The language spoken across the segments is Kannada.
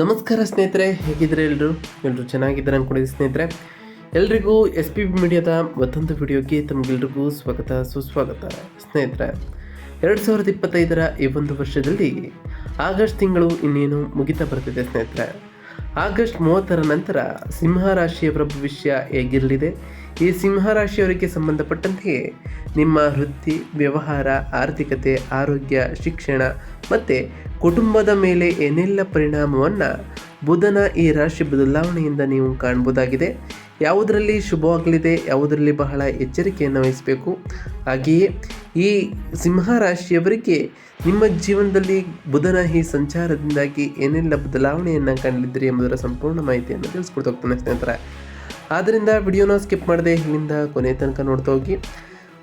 ನಮಸ್ಕಾರ ಸ್ನೇಹಿತರೆ ಹೇಗಿದ್ರೆ ಎಲ್ಲರೂ ಎಲ್ಲರೂ ಚೆನ್ನಾಗಿದ್ದಾರೆ ಅಂದ್ಕೊಂಡಿದ್ದೆ ಸ್ನೇಹಿತರೆ. ಎಲ್ರಿಗೂ ಎಸ್ ಪಿ ಬಿ ಮೀಡಿಯಾದ ಮತ್ತೊಂದು ವಿಡಿಯೋಗೆ ತಮಗೆಲ್ರಿಗೂ ಸ್ವಾಗತ, ಸುಸ್ವಾಗತ. ಸ್ನೇಹಿತರೆ, ಎರಡು ಸಾವಿರದ ಇಪ್ಪತ್ತೈದರ ಈ ಒಂದು ವರ್ಷದಲ್ಲಿ ಆಗಸ್ಟ್ ತಿಂಗಳು ಇನ್ನೇನು ಮುಗಿತಾ ಬರ್ತಿದೆ ಸ್ನೇಹಿತರೆ. ಆಗಸ್ಟ್ ಮೂವತ್ತರ ನಂತರ ಸಿಂಹ ರಾಶಿಯವರ ಭವಿಷ್ಯ ಹೇಗಿರಲಿದೆ? ಈ ಸಿಂಹ ರಾಶಿಯವರಿಗೆ ಸಂಬಂಧಪಟ್ಟಂತೆಯೇ ನಿಮ್ಮ ವೃತ್ತಿ, ವ್ಯವಹಾರ, ಆರ್ಥಿಕತೆ, ಆರೋಗ್ಯ, ಶಿಕ್ಷಣ ಮತ್ತು ಕುಟುಂಬದ ಮೇಲೆ ಏನೆಲ್ಲ ಪರಿಣಾಮವನ್ನು ಬುಧನ ಈ ರಾಶಿ ಬದಲಾವಣೆಯಿಂದ ನೀವು ಕಾಣ್ಬೋದಾಗಿದೆ. ಯಾವುದರಲ್ಲಿ ಶುಭವಾಗಲಿದೆ, ಯಾವುದರಲ್ಲಿ ಬಹಳ ಎಚ್ಚರಿಕೆಯನ್ನು ವಹಿಸಬೇಕು. ಹಾಗೆಯೇ ಈ ಸಿಂಹ ರಾಶಿಯವರಿಗೆ ನಿಮ್ಮ ಜೀವನದಲ್ಲಿ ಬುಧನ ಈ ಸಂಚಾರದಿಂದಾಗಿ ಏನೆಲ್ಲ ಬದಲಾವಣೆಯನ್ನು ಕಂಡಿದ್ದೀರಿ ಎಂಬುದರ ಸಂಪೂರ್ಣ ಮಾಹಿತಿಯನ್ನು ತಿಳಿಸ್ಕೊಡ್ತಾ ಹೋಗ್ತಾನೆ ಸ್ನೇಹಿತರೆ. ಆದ್ದರಿಂದ ವಿಡಿಯೋನ ಸ್ಕಿಪ್ ಮಾಡದೆ ಇಲ್ಲಿಂದ ಕೊನೆ ತನಕ ನೋಡ್ತಾ ಹೋಗಿ.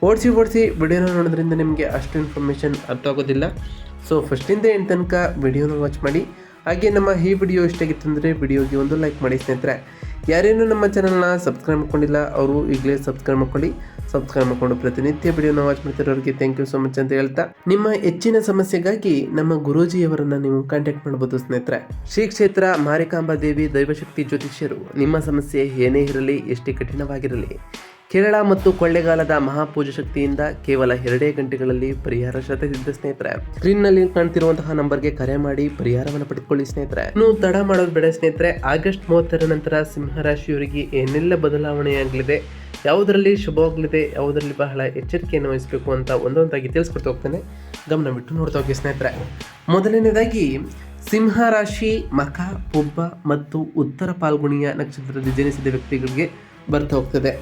ಓಡಿಸಿ ಓಡಿಸಿ ವಿಡಿಯೋನ ನೋಡೋದ್ರಿಂದ ನಿಮಗೆ ಅಷ್ಟು ಇನ್ಫಾರ್ಮೇಷನ್ ಅರ್ಥ ಆಗೋದಿಲ್ಲ. ಸೊ ಫಸ್ಟಿಂದ ಏನು ತನಕ ವಿಡಿಯೋನ ವಾಚ್ ಮಾಡಿ. ಹಾಗೆ ನಮ್ಮ ಈ ವಿಡಿಯೋ ಇಷ್ಟ ಆಗಿತ್ತು ಅಂದರೆ ವಿಡಿಯೋಗೆ ಒಂದು ಲೈಕ್ ಮಾಡಿ ಸ್ನೇಹಿತರೆ. ಯಾರೇನು ನಮ್ಮ ಚಾನಲ್ನ ಸಬ್ಸ್ಕ್ರೈಬ್ ಮಾಡ್ಕೊಂಡಿಲ್ಲ, ಅವರು ಈಗಲೇ ಸಬ್ಸ್ಕ್ರೈಬ್ ಮಾಡ್ಕೊಳ್ಳಿ. ಸಬ್ಸ್ಕ್ರೈಬ್ ಮಾಡ್ಕೊಂಡು ಪ್ರತಿನಿತ್ಯ ವಿಡಿಯೋನ ವಾಚ್ ಮಾಡ್ತಿರೋರಿಗೆ ಥ್ಯಾಂಕ್ ಯು ಸೊ ಮಚ್ ಅಂತ ಹೇಳ್ತಾ, ನಿಮ್ಮ ಹೆಚ್ಚಿನ ಸಮಸ್ಯೆಗಾಗಿ ನಮ್ಮ ಗುರೂಜಿಯವರನ್ನು ನೀವು ಕಾಂಟ್ಯಾಕ್ಟ್ ಮಾಡಬಹುದು ಸ್ನೇಹಿತರೆ. ಶ್ರೀ ಕ್ಷೇತ್ರ ಮಾರಿಕಾಂಬಾ ದೇವಿ ದೈವಶಕ್ತಿ ಜ್ಯೋತಿಷ್ಯರು, ನಿಮ್ಮ ಸಮಸ್ಯೆ ಏನೇ ಇರಲಿ, ಎಷ್ಟೇ ಕಠಿಣವಾಗಿರಲಿ ಕೇರಳ ಮತ್ತು ಕೊಳ್ಳೆಗಾಲದ ಮಹಾಪೂಜ ಶಕ್ತಿಯಿಂದ ಕೇವಲ ಎರಡೇ ಗಂಟೆಗಳಲ್ಲಿ ಪರಿಹಾರ ಶತಸಿದ್ಧ ಸ್ನೇಹಿತರೆ. ಸ್ಕ್ರೀನ್ನಲ್ಲಿ ಕಾಣ್ತಿರುವಂತಹ ನಂಬರ್ಗೆ ಕರೆ ಮಾಡಿ ಪರಿಹಾರವನ್ನು ಪಡೆದುಕೊಳ್ಳಿ ಸ್ನೇಹಿತರೆ. ಇನ್ನು ತಡ ಮಾಡೋದು ಬೇಡ ಸ್ನೇಹಿತರೆ. ಆಗಸ್ಟ್ ಮೂವತ್ತರ ನಂತರ ಸಿಂಹರಾಶಿಯವರಿಗೆ ಏನೆಲ್ಲ ಬದಲಾವಣೆಯಾಗಲಿದೆ, ಯಾವುದರಲ್ಲಿ ಶುಭವಾಗಲಿದೆ, ಯಾವುದರಲ್ಲಿ ಬಹಳ ಎಚ್ಚರಿಕೆಯನ್ನು ವಹಿಸಬೇಕು ಅಂತ ಒಂದೊಂದಾಗಿ ತಿಳಿಸ್ಕೊಡ್ತಾ ಹೋಗ್ತೇನೆ. ಗಮನವಿಟ್ಟು ನೋಡ್ತಾ ಹೋಗಿ ಸ್ನೇಹಿತರೆ. ಮೊದಲನೇದಾಗಿ ಸಿಂಹ ರಾಶಿ ಮಖ ಪುಬ್ಬ ಮತ್ತು ಉತ್ತರ ಪಾಲ್ಗುಣಿಯ ನಕ್ಷತ್ರದಲ್ಲಿ ಜನಿಸಿದ ವ್ಯಕ್ತಿಗಳಿಗೆ ಬರ್ತಾ ಹೋಗ್ತದೆ.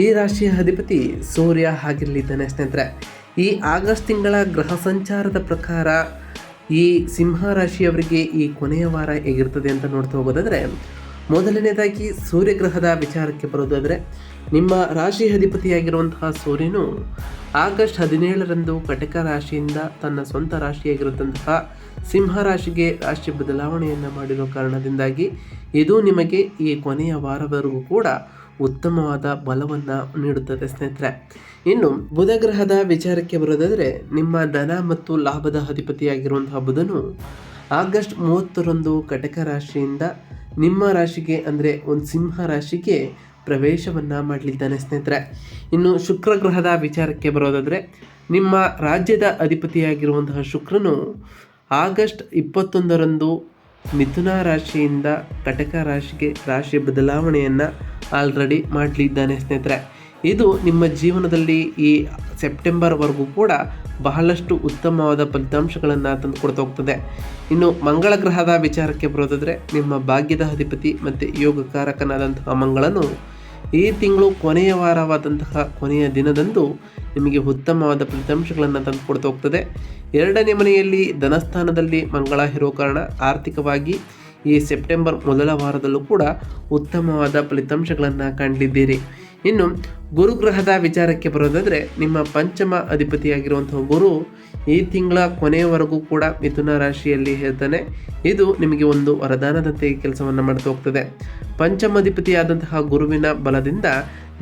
ಈ ರಾಶಿಯ ಅಧಿಪತಿ ಸೂರ್ಯ ಆಗಿರಲಿದ್ದಾನೆ ಸ್ನೇಹಿತರೆ. ಈ ಆಗಸ್ಟ್ ತಿಂಗಳ ಗ್ರಹ ಸಂಚಾರದ ಪ್ರಕಾರ ಈ ಸಿಂಹ ರಾಶಿಯವರಿಗೆ ಈ ಕೊನೆಯ ವಾರ ಹೇಗಿರ್ತದೆ ಅಂತ ನೋಡ್ತಾ ಹೋಗೋದಾದರೆ, ಮೊದಲನೇದಾಗಿ ಸೂರ್ಯಗ್ರಹದ ವಿಚಾರಕ್ಕೆ ಬರೋದಾದರೆ, ನಿಮ್ಮ ರಾಶಿ ಅಧಿಪತಿಯಾಗಿರುವಂತಹ ಸೂರ್ಯನು ಆಗಸ್ಟ್ ಹದಿನೇಳರಂದು ಕಟಕ ರಾಶಿಯಿಂದ ತನ್ನ ಸ್ವಂತ ರಾಶಿಯಾಗಿರುವಂತಹ ಸಿಂಹ ರಾಶಿಗೆ ರಾಶಿ ಬದಲಾವಣೆಯನ್ನು ಮಾಡಿರೋ ಕಾರಣದಿಂದಾಗಿ ಇದು ನಿಮಗೆ ಈ ಕೊನೆಯ ವಾರದವರೆಗೂ ಕೂಡ ಉತ್ತಮವಾದ ಬಲವನ್ನು ನೀಡುತ್ತದೆ ಸ್ನೇಹಿತರೆ. ಇನ್ನು ಬುಧ ಗ್ರಹದ ವಿಚಾರಕ್ಕೆ ಬರೋದಾದರೆ, ನಿಮ್ಮ ಧನ ಮತ್ತು ಲಾಭದ ಅಧಿಪತಿಯಾಗಿರುವಂತಹ ಬುಧನು ಆಗಸ್ಟ್ ಮೂವತ್ತರಂದು ಕಟಕ ರಾಶಿಯಿಂದ ನಿಮ್ಮ ರಾಶಿಗೆ ಅಂದರೆ ಒಂದು ಸಿಂಹ ರಾಶಿಗೆ ಪ್ರವೇಶವನ್ನು ಮಾಡಲಿದ್ದಾನೆ ಸ್ನೇಹಿತರೆ. ಇನ್ನು ಶುಕ್ರ ಗ್ರಹದ ವಿಚಾರಕ್ಕೆ ಬರೋದಾದರೆ, ನಿಮ್ಮ ರಾಜ್ಯದ ಅಧಿಪತಿಯಾಗಿರುವಂತಹ ಶುಕ್ರನು ಆಗಸ್ಟ್ ಇಪ್ಪತ್ತೊಂದರಂದು ಮಿಥುನ ರಾಶಿಯಿಂದ ಕಟಕ ರಾಶಿಗೆ ರಾಶಿ ಬದಲಾವಣೆಯನ್ನು ಆಲ್ರೆಡಿ ಮಾಡಲಿದ್ದಾನೆ ಸ್ನೇಹಿತರೆ. ಇದು ನಿಮ್ಮ ಜೀವನದಲ್ಲಿ ಈ ಸೆಪ್ಟೆಂಬರ್ವರೆಗೂ ಕೂಡ ಬಹಳಷ್ಟು ಉತ್ತಮವಾದ ಫಲಿತಾಂಶಗಳನ್ನು ತಂದುಕೊಡ್ತಾ ಹೋಗ್ತದೆ. ಇನ್ನು ಮಂಗಳ ಗ್ರಹದ ವಿಚಾರಕ್ಕೆ ಬರೋದಾದರೆ ನಿಮ್ಮ ಭಾಗ್ಯದ ಅಧಿಪತಿ ಮತ್ತು ಯೋಗಕಾರಕನಾದಂತಹ ಮಂಗಳನು ಈ ತಿಂಗಳು ಕೊನೆಯ ವಾರವಾದಂತಹ ಕೊನೆಯ ದಿನದಂದು ನಿಮಗೆ ಉತ್ತಮವಾದ ಫಲಿತಾಂಶಗಳನ್ನು ತಂದುಕೊಡ್ತಾ ಹೋಗ್ತದೆ. ಎರಡನೇ ಮನೆಯಲ್ಲಿ ಧನಸ್ಥಾನದಲ್ಲಿ ಮಂಗಳ ಇರೋ ಕಾರಣ ಆರ್ಥಿಕವಾಗಿ ಈ ಸೆಪ್ಟೆಂಬರ್ ಮೊದಲ ವಾರದಲ್ಲೂ ಕೂಡ ಉತ್ತಮವಾದ ಫಲಿತಾಂಶಗಳನ್ನು ಕಂಡಿದ್ದೀರಿ. ಇನ್ನು ಗುರುಗ್ರಹದ ವಿಚಾರಕ್ಕೆ ಬರೋದಾದರೆ ನಿಮ್ಮ ಪಂಚಮ ಅಧಿಪತಿಯಾಗಿರುವಂಥ ಗುರು ಈ ತಿಂಗಳ ಕೊನೆಯವರೆಗೂ ಕೂಡ ಮಿಥುನ ರಾಶಿಯಲ್ಲಿ ಹೇಳ್ತಾನೆ ಇದು ನಿಮಗೆ ಒಂದು ವರದಾನದಂತೆ ಕೆಲಸವನ್ನು ಮಾಡ್ತಾ ಹೋಗ್ತದೆ. ಪಂಚಮಾಧಿಪತಿಯಾದಂತಹ ಗುರುವಿನ ಬಲದಿಂದ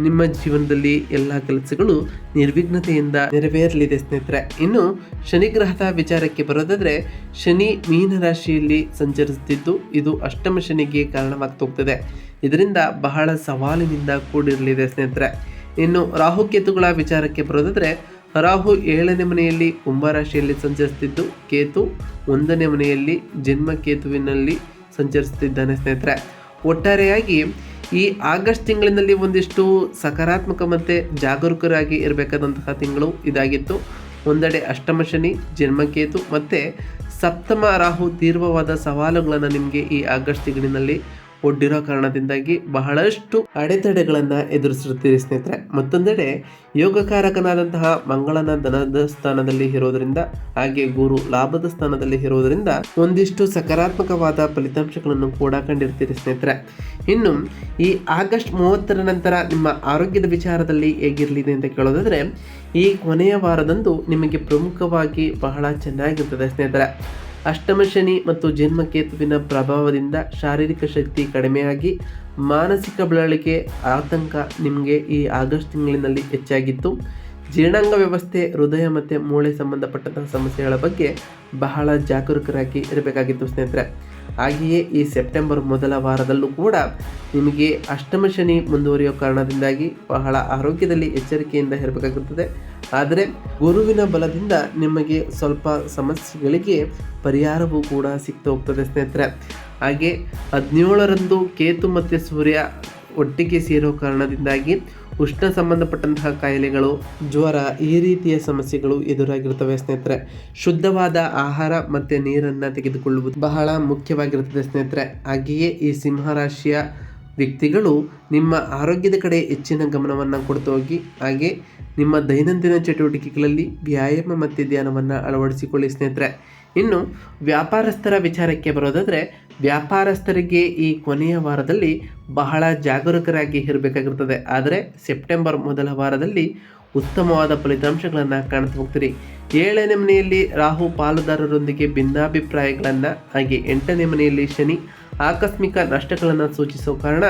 ನಿಮ್ಮ ಜೀವನದಲ್ಲಿ ಎಲ್ಲ ಕೆಲಸಗಳು ನಿರ್ವಿಘ್ನತೆಯಿಂದ ನೆರವೇರಲಿದೆ ಸ್ನೇಹಿತರೆ. ಇನ್ನು ಶನಿ ಗ್ರಹದ ವಿಚಾರಕ್ಕೆ ಬರೋದಾದರೆ, ಶನಿ ಮೀನ ರಾಶಿಯಲ್ಲಿ ಸಂಚರಿಸುತ್ತಿದ್ದು ಇದು ಅಷ್ಟಮ ಶನಿಗೆ ಕಾರಣವಾಗ್ತೋಗ್ತದೆ ಇದರಿಂದ ಬಹಳ ಸವಾಲಿನಿಂದ ಕೂಡಿರಲಿದೆ ಸ್ನೇಹಿತರೆ. ಇನ್ನು ರಾಹು ಕೇತುಗಳ ವಿಚಾರಕ್ಕೆ ಬರೋದಾದ್ರೆ, ರಾಹು ಏಳನೇ ಮನೆಯಲ್ಲಿ ಕುಂಭರಾಶಿಯಲ್ಲಿ ಸಂಚರಿಸುತ್ತಿದ್ದು, ಕೇತು ಒಂದನೇ ಮನೆಯಲ್ಲಿ ಜನ್ಮ ಕೇತುವಿನಲ್ಲಿ ಸಂಚರಿಸುತ್ತಿದ್ದಾನೆ ಸ್ನೇಹಿತರೆ. ಒಟ್ಟಾರೆಯಾಗಿ ಈ ಆಗಸ್ಟ್ ತಿಂಗಳಿನಲ್ಲಿ ಒಂದಿಷ್ಟು ಸಕಾರಾತ್ಮಕ ಮತ್ತು ಜಾಗರೂಕರಾಗಿ ಇರಬೇಕಾದಂತಹ ತಿಂಗಳು ಇದಾಗಿತ್ತು. ಒಂದೆಡೆ ಅಷ್ಟಮ ಶನಿ, ಜನ್ಮಕೇತು ಮತ್ತು ಸಪ್ತಮ ರಾಹು ತೀವ್ರವಾದ ಸವಾಲುಗಳನ್ನು ನಿಮಗೆ ಈ ಆಗಸ್ಟ್ ತಿಂಗಳಿನಲ್ಲಿ ಒಡ್ಡಿರೋ ಕಾರಣದಿಂದಾಗಿ ಬಹಳಷ್ಟು ಅಡೆತಡೆಗಳನ್ನು ಎದುರಿಸಿರ್ತೀರಿ ಸ್ನೇಹಿತರೆ. ಮತ್ತೊಂದೆಡೆ ಯೋಗಕಾರಕನಾದಂತಹ ಮಂಗಳನ ಧನದ ಸ್ಥಾನದಲ್ಲಿ ಇರೋದರಿಂದ, ಹಾಗೆ ಗುರು ಲಾಭದ ಸ್ಥಾನದಲ್ಲಿ ಇರೋದರಿಂದ ಒಂದಿಷ್ಟು ಸಕಾರಾತ್ಮಕವಾದ ಫಲಿತಾಂಶಗಳನ್ನು ಕೂಡ ಕಂಡಿರ್ತೀರಿ ಸ್ನೇಹಿತರೆ. ಇನ್ನು ಈ ಆಗಸ್ಟ್ ಮೂವತ್ತರ ನಂತರ ನಿಮ್ಮ ಆರೋಗ್ಯದ ವಿಚಾರದಲ್ಲಿ ಹೇಗಿರಲಿದೆ ಅಂತ ಕೇಳೋದಾದ್ರೆ, ಈ ಕೊನೆಯ ವಾರದಂದು ನಿಮಗೆ ಪ್ರಮುಖವಾಗಿ ಬಹಳ ಚೆನ್ನಾಗಿರ್ತದೆ ಸ್ನೇಹಿತರೆ. ಅಷ್ಟಮ ಶನಿ ಮತ್ತು ಜನ್ಮಕೇತುವಿನ ಪ್ರಭಾವದಿಂದ ಶಾರೀರಿಕ ಶಕ್ತಿ ಕಡಿಮೆಯಾಗಿ, ಮಾನಸಿಕ ಬಳಲಿಕೆ ಆತಂಕ ನಿಮಗೆ ಈ ಆಗಸ್ಟ್ ತಿಂಗಳಿನಲ್ಲಿ ಹೆಚ್ಚಾಗಿತ್ತು. ಜೀರ್ಣಾಂಗ ವ್ಯವಸ್ಥೆ, ಹೃದಯ ಮತ್ತು ಮೂಳೆ ಸಂಬಂಧಪಟ್ಟಂತಹ ಸಮಸ್ಯೆಗಳ ಬಗ್ಗೆ ಬಹಳ ಜಾಗರೂಕರಾಗಿ ಇರಬೇಕಾಗಿತ್ತು ಸ್ನೇಹಿತರೆ. ಹಾಗೆಯೇ ಈ ಸೆಪ್ಟೆಂಬರ್ ಮೊದಲ ವಾರದಲ್ಲೂ ಕೂಡ ನಿಮಗೆ ಅಷ್ಟಮ ಶನಿ ಮುಂದುವರಿಯೋ ಕಾರಣದಿಂದಾಗಿ ಬಹಳ ಆರೋಗ್ಯದಲ್ಲಿ ಎಚ್ಚರಿಕೆಯಿಂದ ಇರಬೇಕಾಗುತ್ತದೆ. ಆದರೆ ಗುರುವಿನ ಬಲದಿಂದ ನಿಮಗೆ ಸ್ವಲ್ಪ ಸಮಸ್ಯೆಗಳಿಗೆ ಪರಿಹಾರವೂ ಕೂಡ ಸಿಗ್ತಾ ಹೋಗ್ತದೆ ಸ್ನೇಹಿತರೆ. ಹಾಗೆ ಹದಿನೇಳರಂದು ಕೇತು ಮತ್ತು ಸೂರ್ಯ ಒಟ್ಟಿಗೆ ಸೇರೋ ಕಾರಣದಿಂದಾಗಿ ಉಷ್ಣ ಸಂಬಂಧಪಟ್ಟಂತಹ ಕಾಯಿಲೆಗಳು, ಜ್ವರ, ಈ ರೀತಿಯ ಸಮಸ್ಯೆಗಳು ಎದುರಾಗಿರ್ತವೆ ಸ್ನೇಹಿತರೆ. ಶುದ್ಧವಾದ ಆಹಾರ ಮತ್ತು ನೀರನ್ನು ತೆಗೆದುಕೊಳ್ಳುವುದು ಬಹಳ ಮುಖ್ಯವಾಗಿರುತ್ತದೆ ಸ್ನೇಹಿತರೆ. ಹಾಗೆಯೇ ಈ ಸಿಂಹರಾಶಿಯ ವ್ಯಕ್ತಿಗಳು ನಿಮ್ಮ ಆರೋಗ್ಯದ ಕಡೆ ಹೆಚ್ಚಿನ ಗಮನವನ್ನು ಕೊಡ್ತಾ ಹೋಗಿ, ಹಾಗೆ ನಿಮ್ಮ ದೈನಂದಿನ ಚಟುವಟಿಕೆಗಳಲ್ಲಿ ವ್ಯಾಯಾಮ ಮತ್ತು ಧ್ಯಾನವನ್ನು ಅಳವಡಿಸಿಕೊಳ್ಳಿ ಸ್ನೇಹಿತರೆ. ಇನ್ನು ವ್ಯಾಪಾರಸ್ಥರ ವಿಚಾರಕ್ಕೆ ಬರೋದಾದರೆ, ವ್ಯಾಪಾರಸ್ಥರಿಗೆ ಈ ಕೊನೆಯ ವಾರದಲ್ಲಿ ಬಹಳ ಜಾಗರೂಕರಾಗಿ ಇರಬೇಕಾಗಿರ್ತದೆ. ಆದರೆ ಸೆಪ್ಟೆಂಬರ್ ಮೊದಲ ವಾರದಲ್ಲಿ ಉತ್ತಮವಾದ ಫಲಿತಾಂಶಗಳನ್ನು ಕಾಣ್ತಾ ಹೋಗ್ತೀರಿ. ಏಳನೇ ಮನೆಯಲ್ಲಿ ರಾಹು ಪಾಲುದಾರರೊಂದಿಗೆ ಭಿನ್ನಾಭಿಪ್ರಾಯಗಳನ್ನು, ಹಾಗೆ ಎಂಟನೇ ಮನೆಯಲ್ಲಿ ಶನಿ ಆಕಸ್ಮಿಕ ನಷ್ಟಗಳನ್ನು ಸೂಚಿಸುವ ಕಾರಣ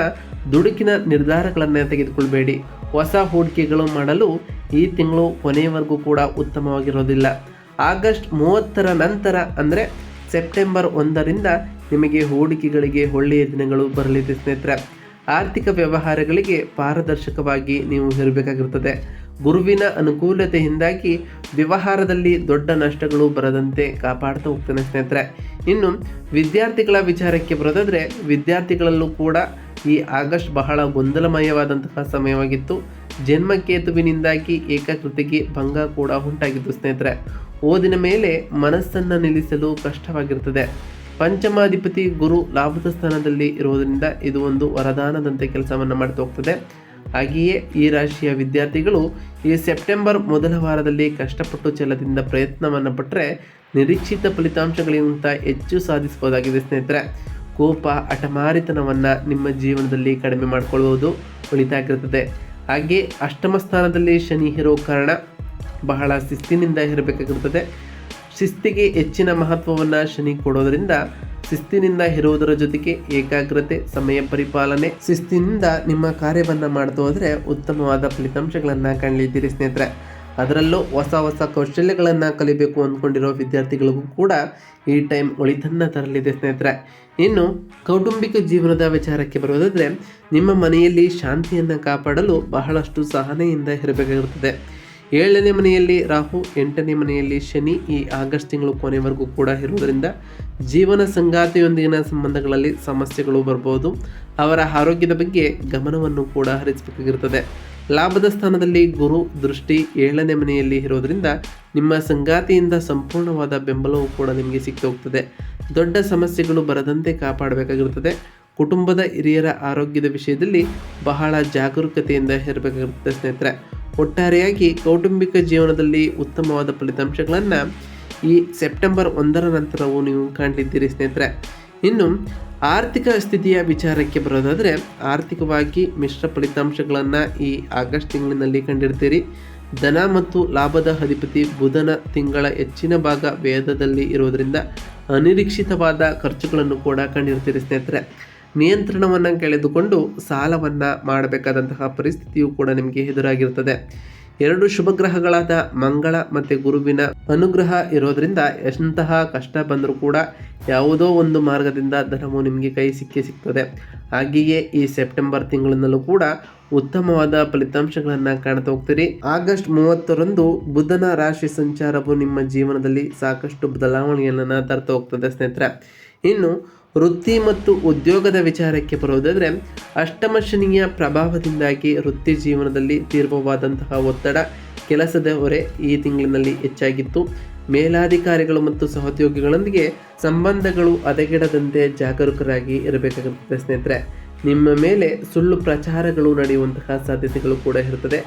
ದುಡುಕಿನ ನಿರ್ಧಾರಗಳನ್ನು ತೆಗೆದುಕೊಳ್ಬೇಡಿ. ಹೊಸ ಹೂಡಿಕೆಗಳು ಮಾಡಲು ಈ ತಿಂಗಳು ಕೊನೆಯವರೆಗೂ ಕೂಡ ಉತ್ತಮವಾಗಿರೋದಿಲ್ಲ. ಆಗಸ್ಟ್ ಮೂವತ್ತರ ನಂತರ, ಅಂದರೆ ಸೆಪ್ಟೆಂಬರ್ ಒಂದರಿಂದ ನಿಮಗೆ ಹೂಡಿಕೆಗಳಿಗೆ ಒಳ್ಳೆಯ ದಿನಗಳು ಬರಲಿದೆ ಸ್ನೇಹಿತರೆ. ಆರ್ಥಿಕ ವ್ಯವಹಾರಗಳಿಗೆ ಪಾರದರ್ಶಕವಾಗಿ ನೀವು ಇರಬೇಕಾಗಿರುತ್ತದೆ. ಗುರುವಿನ ಅನುಕೂಲತೆಯಿಂದಾಗಿ ವ್ಯವಹಾರದಲ್ಲಿ ದೊಡ್ಡ ನಷ್ಟಗಳು ಬರದಂತೆ ಕಾಪಾಡ್ತಾ ಹೋಗ್ತಾನೆ ಸ್ನೇಹಿತರೆ. ಇನ್ನು ವಿದ್ಯಾರ್ಥಿಗಳ ವಿಚಾರಕ್ಕೆ ಬರೋದಾದರೆ, ವಿದ್ಯಾರ್ಥಿಗಳಲ್ಲೂ ಕೂಡ ಈ ಆಗಸ್ಟ್ ಬಹಳ ಗೊಂದಲಮಯವಾದಂತಹ ಸಮಯವಾಗಿತ್ತು. ಜನ್ಮಕೇತುವಿನಿಂದಾಗಿ ಏಕಾಕೃತಿಗೆ ಭಂಗ ಕೂಡ ಉಂಟಾಗಿತ್ತು ಸ್ನೇಹಿತರೆ. ಓದಿನ ಮೇಲೆ ಮನಸ್ಸನ್ನು ನಿಲ್ಲಿಸಲು ಕಷ್ಟವಾಗಿರುತ್ತದೆ ಪಂಚಮಾಧಿಪತಿ ಗುರು ಲಾಭದ ಸ್ಥಾನದಲ್ಲಿ ಇರುವುದರಿಂದ ಇದು ಒಂದು ವರದಾನದಂತೆ ಕೆಲಸವನ್ನು ಮಾಡ್ತಾ ಹೋಗ್ತದೆ. ಹಾಗೆಯೇ ಈ ರಾಶಿಯ ವಿದ್ಯಾರ್ಥಿಗಳು ಈ ಸೆಪ್ಟೆಂಬರ್ ಮೊದಲ ವಾರದಲ್ಲಿ ಕಷ್ಟಪಟ್ಟು ಛಲದಿಂದ ಪ್ರಯತ್ನವನ್ನು ಪಟ್ಟರೆ ನಿರೀಕ್ಷಿತ ಫಲಿತಾಂಶಗಳಿಗಿಂತ ಹೆಚ್ಚು ಸಾಧಿಸಬಹುದಾಗಿದೆ ಸ್ನೇಹಿತರೆ. ಕೋಪ ಅಟಮಾರಿತನವನ್ನು ನಿಮ್ಮ ಜೀವನದಲ್ಲಿ ಕಡಿಮೆ ಮಾಡಿಕೊಳ್ಳುವುದು ಒಳಿತಾಗಿರುತ್ತದೆ ಹಾಗೆ ಅಷ್ಟಮ ಸ್ಥಾನದಲ್ಲಿ ಶನಿ ಇರೋ ಕಾರಣ ಬಹಳ ಶಿಸ್ತಿನಿಂದ ಇರಬೇಕಾಗಿರುತ್ತದೆ ಶಿಸ್ತಿಗೆ ಹೆಚ್ಚಿನ ಮಹತ್ವವನ್ನು ಶನಿ ಕೊಡೋದರಿಂದ ಶಿಸ್ತಿನಿಂದ ಇರುವುದರ ಜೊತೆಗೆ ಏಕಾಗ್ರತೆ, ಸಮಯ ಪರಿಪಾಲನೆ, ಶಿಸ್ತಿನಿಂದ ನಿಮ್ಮ ಕಾರ್ಯವನ್ನು ಮಾಡ್ತಾ ಹೋದರೆ ಉತ್ತಮವಾದ ಫಲಿತಾಂಶಗಳನ್ನು ಕಾಣಲಿದ್ದೀರಿ ಸ್ನೇಹಿತರೆ. ಅದರಲ್ಲೂ ಹೊಸ ಹೊಸ ಕೌಶಲ್ಯಗಳನ್ನು ಕಲಿಬೇಕು ಅಂದ್ಕೊಂಡಿರೋ ವಿದ್ಯಾರ್ಥಿಗಳಿಗೂ ಕೂಡ ಈ ಟೈಮ್ ಒಳಿತನ್ನ ತರಲಿದೆ ಸ್ನೇಹಿತರೆ. ಇನ್ನು ಕೌಟುಂಬಿಕ ಜೀವನದ ವಿಚಾರಕ್ಕೆ ಬರುವುದಾದರೆ ನಿಮ್ಮ ಮನೆಯಲ್ಲಿ ಶಾಂತಿಯನ್ನು ಕಾಪಾಡಲು ಬಹಳಷ್ಟು ಸಹನೆಯಿಂದ ಇರಬೇಕಾಗಿರುತ್ತದೆ ಏಳನೇ ಮನೆಯಲ್ಲಿ ರಾಹು, ಎಂಟನೇ ಮನೆಯಲ್ಲಿ ಶನಿ ಈ ಆಗಸ್ಟ್ ತಿಂಗಳು ಕೊನೆವರೆಗೂ ಕೂಡ ಇರುವುದರಿಂದ ಜೀವನ ಸಂಗಾತಿಯೊಂದಿಗಿನ ಸಂಬಂಧಗಳಲ್ಲಿ ಸಮಸ್ಯೆಗಳು ಬರ್ಬೋದು. ಅವರ ಆರೋಗ್ಯದ ಬಗ್ಗೆ ಗಮನವನ್ನು ಕೂಡ ಹರಿಸಬೇಕಾಗಿರುತ್ತದೆ. ಲಾಭದ ಸ್ಥಾನದಲ್ಲಿ ಗುರು ದೃಷ್ಟಿ ಏಳನೇ ಮನೆಯಲ್ಲಿ ಇರೋದರಿಂದ ನಿಮ್ಮ ಸಂಗಾತಿಯಿಂದ ಸಂಪೂರ್ಣವಾದ ಬೆಂಬಲವು ಕೂಡ ನಿಮಗೆ ಸಿಕ್ಕೋಗ್ತದೆ. ದೊಡ್ಡ ಸಮಸ್ಯೆಗಳು ಬರದಂತೆ ಕಾಪಾಡಬೇಕಾಗಿರುತ್ತದೆ. ಕುಟುಂಬದ ಹಿರಿಯರ ಆರೋಗ್ಯದ ವಿಷಯದಲ್ಲಿ ಬಹಳ ಜಾಗರೂಕತೆಯಿಂದ ಇರಬೇಕಾಗಿರುತ್ತೆ ಸ್ನೇಹಿತರೆ. ಒಟ್ಟಾರೆಯಾಗಿ ಕೌಟುಂಬಿಕ ಜೀವನದಲ್ಲಿ ಉತ್ತಮವಾದ ಫಲಿತಾಂಶಗಳನ್ನು ಈ ಸೆಪ್ಟೆಂಬರ್ ಒಂದರ ನಂತರವೂ ನೀವು ಕಾಣಲಿದ್ದೀರಿ ಸ್ನೇಹಿತರೆ. ಇನ್ನು, ಆರ್ಥಿಕ ಸ್ಥಿತಿಯ ವಿಚಾರಕ್ಕೆ ಬರೋದಾದರೆ, ಆರ್ಥಿಕವಾಗಿ ಮಿಶ್ರ ಫಲಿತಾಂಶಗಳನ್ನು ಈ ಆಗಸ್ಟ್ ತಿಂಗಳಿನಲ್ಲಿ ಕಂಡಿರ್ತೀರಿ. ಧನ ಮತ್ತು ಲಾಭದ ಅಧಿಪತಿ ಬುಧನ ತಿಂಗಳ ಹೆಚ್ಚಿನ ಭಾಗ ವೇದದಲ್ಲಿ ಇರುವುದರಿಂದ ಅನಿರೀಕ್ಷಿತವಾದ ಖರ್ಚುಗಳನ್ನು ಕೂಡ ಕಂಡಿರ್ತೀರಿ, ಸ್ನೇಹಿತರೆ. ನಿಯಂತ್ರಣವನ್ನು ಕಳೆದುಕೊಂಡು ಸಾಲವನ್ನು ಮಾಡಬೇಕಾದಂತಹ ಪರಿಸ್ಥಿತಿಯು ಕೂಡ ನಿಮಗೆ ಎದುರಾಗಿರುತ್ತದೆ ಎರಡು ಶುಭಗ್ರಹಗಳಾದ ಮಂಗಳ ಮತ್ತು ಗುರುವಿನ ಅನುಗ್ರಹ ಇರೋದ್ರಿಂದ ಎಂತಹ ಕಷ್ಟ ಬಂದರೂ ಕೂಡ ಯಾವುದೋ ಒಂದು ಮಾರ್ಗದಿಂದ ಧನವು ನಿಮಗೆ ಕೈ ಸಿಕ್ಕೇ ಸಿಗ್ತದೆ. ಹಾಗೆಯೇ ಈ ಸೆಪ್ಟೆಂಬರ್ ತಿಂಗಳಿನಲ್ಲೂ ಕೂಡ ಉತ್ತಮವಾದ ಫಲಿತಾಂಶಗಳನ್ನು ಕಾಣ್ತಾ ಹೋಗ್ತೀರಿ. ಆಗಸ್ಟ್ ಮೂವತ್ತರಂದು ಬುಧನ ರಾಶಿ ಸಂಚಾರವು ನಿಮ್ಮ ಜೀವನದಲ್ಲಿ ಸಾಕಷ್ಟು ಬದಲಾವಣೆಯನ್ನು ತರ್ತಾ ಹೋಗ್ತದೆ ಸ್ನೇಹಿತರೆ. ಇನ್ನು ವೃತ್ತಿ ಮತ್ತು ಉದ್ಯೋಗದ ವಿಚಾರಕ್ಕೆ ಬರುವುದಾದರೆ ಅಷ್ಟಮ ಶನಿಯ ಪ್ರಭಾವದಿಂದಾಗಿ ವೃತ್ತಿ ಜೀವನದಲ್ಲಿ ತೀವ್ರವಾದಂತಹ ಒತ್ತಡ ಕೆಲಸದ ಹೊರೆ ಈ ತಿಂಗಳಿನಲ್ಲಿ ಹೆಚ್ಚಾಗಿತ್ತು. ಮೇಲಾಧಿಕಾರಿಗಳು ಮತ್ತು ಸಹೋದ್ಯೋಗಿಗಳೊಂದಿಗೆ ಸಂಬಂಧಗಳು ಹದಗೆಡದಂತೆ ಜಾಗರೂಕರಾಗಿ ಇರಬೇಕಾಗುತ್ತದೆ ಸ್ನೇಹಿತರೆ. ನಿಮ್ಮ ಮೇಲೆ ಸುಳ್ಳು ಪ್ರಚಾರಗಳು ನಡೆಯುವಂತಹ ಸಾಧ್ಯತೆಗಳು ಕೂಡ ಇರುತ್ತದೆ.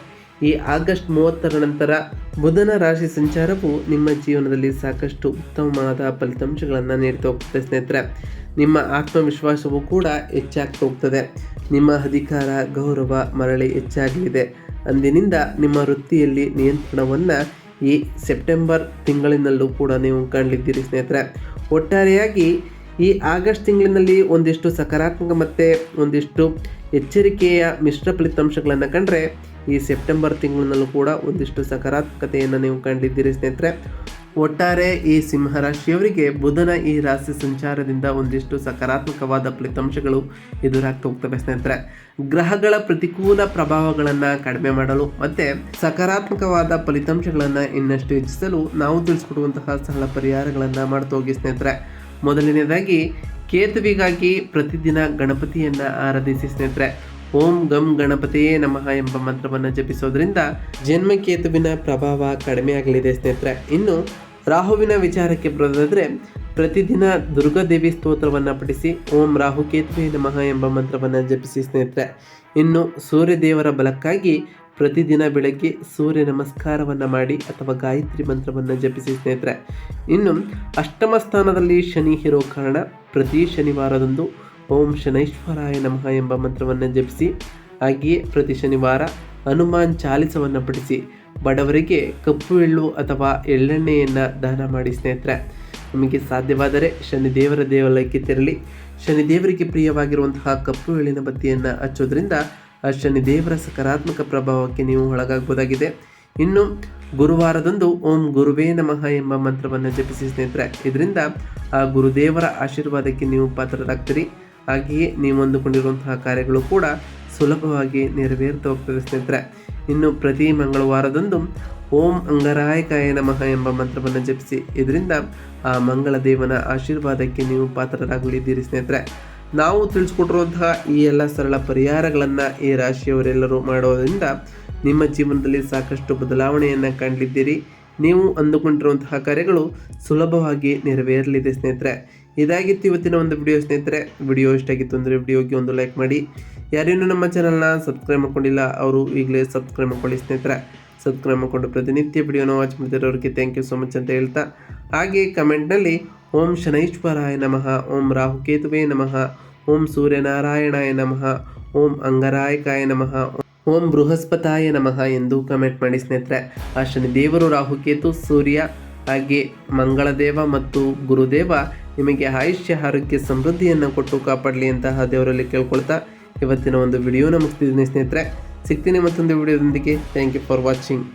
ಈ ಆಗಸ್ಟ್ ಮೂವತ್ತರ ನಂತರ ಬುಧನ ರಾಶಿ ಸಂಚಾರವು ನಿಮ್ಮ ಜೀವನದಲ್ಲಿ ಸಾಕಷ್ಟು ಉತ್ತಮವಾದ ಫಲಿತಾಂಶಗಳನ್ನು ನೀಡ್ತಾ ಹೋಗ್ತದೆ ಸ್ನೇಹಿತರೆ. ನಿಮ್ಮ ಆತ್ಮವಿಶ್ವಾಸವೂ ಕೂಡ ಹೆಚ್ಚಾಗ್ತಾ ಹೋಗ್ತದೆ. ನಿಮ್ಮ ಅಧಿಕಾರ, ಗೌರವ, ಮರಳಿ ಹೆಚ್ಚಾಗಲಿದೆ. ಅಂದಿನಿಂದ ನಿಮ್ಮ ವೃತ್ತಿಯಲ್ಲಿ ನಿಯಂತ್ರಣವನ್ನು ಈ ಸೆಪ್ಟೆಂಬರ್ ತಿಂಗಳಿನಲ್ಲೂ ಕೂಡ ನೀವು ಕಾಣಲಿದ್ದೀರಿ ಸ್ನೇಹಿತರೆ. ಒಟ್ಟಾರೆಯಾಗಿ ಈ ಆಗಸ್ಟ್ ತಿಂಗಳಿನಲ್ಲಿ ಒಂದಿಷ್ಟು ಸಕಾರಾತ್ಮಕ ಮತ್ತು ಒಂದಿಷ್ಟು ಎಚ್ಚರಿಕೆಯ ಮಿಶ್ರ ಫಲಿತಾಂಶಗಳನ್ನು ಕಂಡ್ರೆ ಈ ಸೆಪ್ಟೆಂಬರ್ ತಿಂಗಳಿನಲ್ಲೂ ಕೂಡ ಒಂದಿಷ್ಟು ಸಕಾರಾತ್ಮಕತೆಯನ್ನು ನೀವು ಕಂಡಿದ್ದೀರಿ ಸ್ನೇಹಿತರೆ. ಒಟ್ಟಾರೆ ಈ ಸಿಂಹರಾಶಿಯವರಿಗೆ ಬುಧನ ಈ ರಾಶಿ ಸಂಚಾರದಿಂದ ಒಂದಿಷ್ಟು ಸಕಾರಾತ್ಮಕವಾದ ಫಲಿತಾಂಶಗಳು ಎದುರಾಗ್ತಾ ಹೋಗ್ತವೆ ಸ್ನೇಹಿತರೆ. ಗ್ರಹಗಳ ಪ್ರತಿಕೂಲ ಪ್ರಭಾವಗಳನ್ನು ಕಡಿಮೆ ಮಾಡಲು ಮತ್ತು ಸಕಾರಾತ್ಮಕವಾದ ಫಲಿತಾಂಶಗಳನ್ನು ಇನ್ನಷ್ಟು ಹೆಚ್ಚಿಸಲು ನಾವು ತಿಳಿಸ್ಕೊಡುವಂತಹ ಸರಳ ಪರಿಹಾರಗಳನ್ನು ಮಾಡ್ತಾ ಹೋಗಿ ಸ್ನೇಹಿತರೆ. ಮೊದಲನೇದಾಗಿ ಕೇತುವಿಗಾಗಿ ಪ್ರತಿದಿನ ಗಣಪತಿಯನ್ನು ಆರಾಧಿಸಿ ಸ್ನೇಹಿತರೆ. ಓಂ ಗಂ ಗಣಪತಿಯೇ ನಮಃ ಎಂಬ ಮಂತ್ರವನ್ನು ಜಪಿಸೋದ್ರಿಂದ ಜನ್ಮಕೇತುವಿನ ಪ್ರಭಾವ ಕಡಿಮೆ ಆಗಲಿದೆ ಸ್ನೇಹಿತರೆ. ಇನ್ನು ರಾಹುವಿನ ವಿಚಾರಕ್ಕೆ ಬರೋದಾದರೆ ಪ್ರತಿದಿನ ದುರ್ಗಾದೇವಿ ಸ್ತೋತ್ರವನ್ನು ಪಠಿಸಿ ಓಂ ರಾಹುಕೇತುವೆ ನಮಃ ಎಂಬ ಮಂತ್ರವನ್ನು ಜಪಿಸಿ ಸ್ನೇಹಿತರೆ. ಇನ್ನು ಸೂರ್ಯದೇವರ ಬಲಕ್ಕಾಗಿ ಪ್ರತಿದಿನ ಬೆಳಗ್ಗೆ ಸೂರ್ಯ ನಮಸ್ಕಾರವನ್ನು ಮಾಡಿ ಅಥವಾ ಗಾಯತ್ರಿ ಮಂತ್ರವನ್ನು ಜಪಿಸಿ ಸ್ನೇಹಿತರೆ. ಇನ್ನು ಅಷ್ಟಮ ಸ್ಥಾನದಲ್ಲಿ ಶನಿ ಇರೋ ಕಾರಣ ಪ್ರತಿ ಶನಿವಾರದಂದು ಓಂ ಶನೈಶ್ವರಾಯ ನಮಃ ಎಂಬ ಮಂತ್ರವನ್ನು ಜಪಿಸಿ, ಹಾಗೆಯೇ ಪ್ರತಿ ಶನಿವಾರ ಹನುಮಾನ್ ಚಾಲಿಸವನ್ನು ಪಡಿಸಿ ಬಡವರಿಗೆ ಕಪ್ಪು ಎಳ್ಳು ಅಥವಾ ಎಳ್ಳೆಣ್ಣೆಯನ್ನು ದಾನ ಮಾಡಿ ಸ್ನೇಹಿತರೆ. ನಿಮಗೆ ಸಾಧ್ಯವಾದರೆ ಶನಿದೇವರ ದೇವಾಲಯಕ್ಕೆ ತೆರಳಿ, ಶನಿದೇವರಿಗೆ ಪ್ರಿಯವಾಗಿರುವಂತಹ ಕಪ್ಪು ಎಳ್ಳಿನ ಬತ್ತಿಯನ್ನು ಹಚ್ಚೋದ್ರಿಂದ ಆ ಶನಿದೇವರ ಸಕಾರಾತ್ಮಕ ಪ್ರಭಾವಕ್ಕೆ ನೀವು ಒಳಗಾಗಬಹುದಾಗಿದೆ. ಇನ್ನು ಗುರುವಾರದಂದು ಓಂ ಗುರುವೇ ನಮಃ ಎಂಬ ಮಂತ್ರವನ್ನು ಜಪಿಸಿ ಸ್ನೇಹಿತರೆ. ಇದರಿಂದ ಆ ಗುರುದೇವರ ಆಶೀರ್ವಾದಕ್ಕೆ ನೀವು ಪಾತ್ರರಾಗ್ತೀರಿ. ಹಾಗೆಯೇ ನೀವು ಅಂದುಕೊಂಡಿರುವಂತಹ ಕಾರ್ಯಗಳು ಕೂಡ ಸುಲಭವಾಗಿ ನೆರವೇರ್ತಾ ಹೋಗ್ತದೆ ಸ್ನೇಹಿತರೆ. ಇನ್ನು ಪ್ರತಿ ಮಂಗಳವಾರದಂದು ಓಂ ಅಂಗರಾಯಕಾಯ ನಮಃ ಎಂಬ ಮಂತ್ರವನ್ನು ಜಪಿಸಿ, ಇದರಿಂದ ಆ ಮಂಗಳ ದೇವನ ಆಶೀರ್ವಾದಕ್ಕೆ ನೀವು ಪಾತ್ರರಾಗಲಿದ್ದೀರಿ ಸ್ನೇಹಿತರೆ. ನಾವು ತಿಳಿಸ್ಕೊಟ್ಟಿರುವಂತಹ ಈ ಎಲ್ಲ ಸರಳ ಪರಿಹಾರಗಳನ್ನು ಈ ರಾಶಿಯವರೆಲ್ಲರೂ ಮಾಡೋದರಿಂದ ನಿಮ್ಮ ಜೀವನದಲ್ಲಿ ಸಾಕಷ್ಟು ಬದಲಾವಣೆಯನ್ನು ಕಾಣಲಿದ್ದೀರಿ ನೀವು ಅಂದುಕೊಂಡಿರುವಂತಹ ಕಾರ್ಯಗಳು ಸುಲಭವಾಗಿ ನೆರವೇರಲಿದೆ ಸ್ನೇಹಿತರೆ. ಇದಾಗಿತ್ತು ಇವತ್ತಿನ ಒಂದು ವಿಡಿಯೋ ಸ್ನೇಹಿತರೆ ವಿಡಿಯೋ ಇಷ್ಟ ಆಗಿತ್ತು ಅಂದರೆ ವಿಡಿಯೋಗೆ ಒಂದು ಲೈಕ್ ಮಾಡಿ. ಯಾರೇನು ನಮ್ಮ ಚಾನಲ್ನ ಸಬ್ಸ್ಕ್ರೈಬ್ ಮಾಡ್ಕೊಂಡಿಲ್ಲ, ಅವರು ಈಗಲೇ ಸಬ್ಸ್ಕ್ರೈಬ್ ಮಾಡ್ಕೊಳ್ಳಿ ಸ್ನೇಹಿತರೆ. ಸಬ್ಸ್ಕ್ರೈಬ್ ಮಾಡಿಕೊಂಡು ಪ್ರತಿನಿತ್ಯ ವಿಡಿಯೋನ ವಾಚ್ ಮಾಡ್ತಿರೋರಿಗೆ ಥ್ಯಾಂಕ್ ಯು ಸೊ ಮಚ್ ಅಂತ ಹೇಳ್ತಾ. ಹಾಗೆ ಕಮೆಂಟ್ನಲ್ಲಿ ಓಂ ಶನೈಶ್ವರಾಯ ನಮಃ, ಓಂ ರಾಹುಕೇತುವೇ ನಮಃ, ಓಂ ಸೂರ್ಯನಾರಾಯಣಾಯ ನಮಃ, ಓಂ ಅಂಗರಾಯಕಾಯ ನಮಃ, ಓಂ ಬೃಹಸ್ಪತಾಯ ನಮಃ ಎಂದು ಕಮೆಂಟ್ ಮಾಡಿ ಸ್ನೇಹಿತರೆ. ಆ ಶನಿದೇವರು, ರಾಹುಕೇತು, ಸೂರ್ಯ, ಹಾಗೆ ಮಂಗಳದೇವ ಮತ್ತು ಗುರುದೇವ ನಿಮಗೆ ಆಯುಷ್ಯ, ಆರೋಗ್ಯ, ಸಮೃದ್ಧಿಯನ್ನು ಕೊಟ್ಟು ಕಾಪಾಡಲಿ ಅಂತಹ ದೇವರಲ್ಲಿ ಕೇಳ್ಕೊಳ್ತಾ ಇವತ್ತಿನ ಒಂದು ವಿಡಿಯೋನ ಮುಗಿಸ್ತಿದ್ದೀನಿ ಸ್ನೇಹಿತರೆ. ಸಿಗ್ತೀನಿ ಮತ್ತೊಂದು ವಿಡಿಯೋದೊಂದಿಗೆ. Thank you for watching